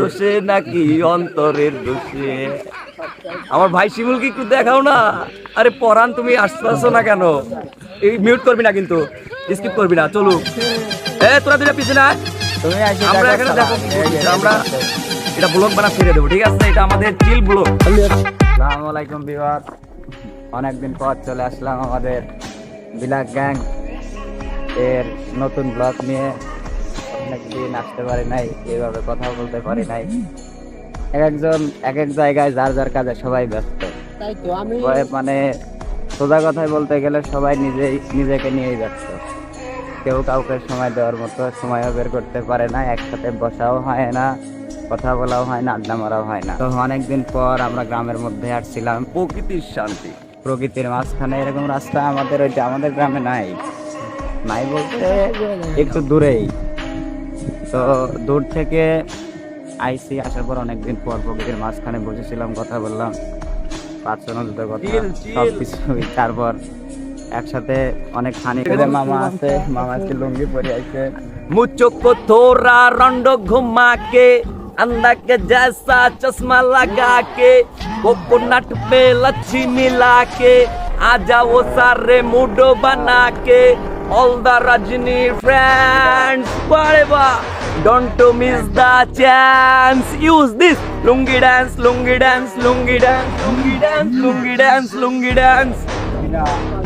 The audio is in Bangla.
দোষে নাকি অন্তরের দোষে? আমার ভাই শিমুল কি একটু দেখাও না। আরে পরান তুমি আসতেছো না কেন? এই মিউট করবি না কিন্তু স্কিপ করবি না চলু। এ তোরা দুটা পিছনে। আমরা এখানে দেখো আমরা এটা ব্লগ বানা ছেড়ে দেবো ঠিক আছে? এটা আমাদের চিল ব্লগ আসসালামু আলাইকুম অনেকদিন পর চলে আসলাম আমাদের বিলাক গ্যাং এর নতুন ব্লগ নিয়ে। অনেকদিন আসতে পারি নাই এইভাবে কথা বলতে পারি নাই। এক একজন এক এক জায়গায় যার যার কাজে সবাই ব্যস্ত। তাই তো আমি মানে সোজা কথায় বলতে গেলে সবাই নিজেই নিজেকে নিয়েই ব্যস্ত। কেউ কাউকে সময় দেওয়ার মতো সময়ও বের করতে পারে না একসাথে বসাও হয় না কথা বলাও হয় না আড্ডা মারাও হয় না। তো অনেকদিন পর আমরা গ্রামের মধ্যে আসছিলাম। প্রকৃতির শান্তি। প্রকৃতির মাঝখানে এরকম রাস্তা আমাদের ওই যে আমাদের গ্রামে নাই। নাই বলতে একটু দূরেই। তো দূর থেকে আইসি আসার পর অনেকদিন পর প্রকৃতির মাঝখানে বসেছিলাম কথা বললাম পার্সোনাল কথা Chill, chill. সব কিছুই তারপর একসাথে অনেক খানি মামা আছে মামা আজকে লুঙ্গি পরে আছে मुझको को थोड़ा रंडो घुमा के अंधा के जैसा चश्मा लगा के कोकोनट पे लच्छी मिला के आ जाओ सारे मूडो बना के all the Rajini friends whatever, Don't to miss the chance. Use this lungi dance, lungi dance, lungi dance, lungi dance, lungi dance, lungi dance. Lungi dance.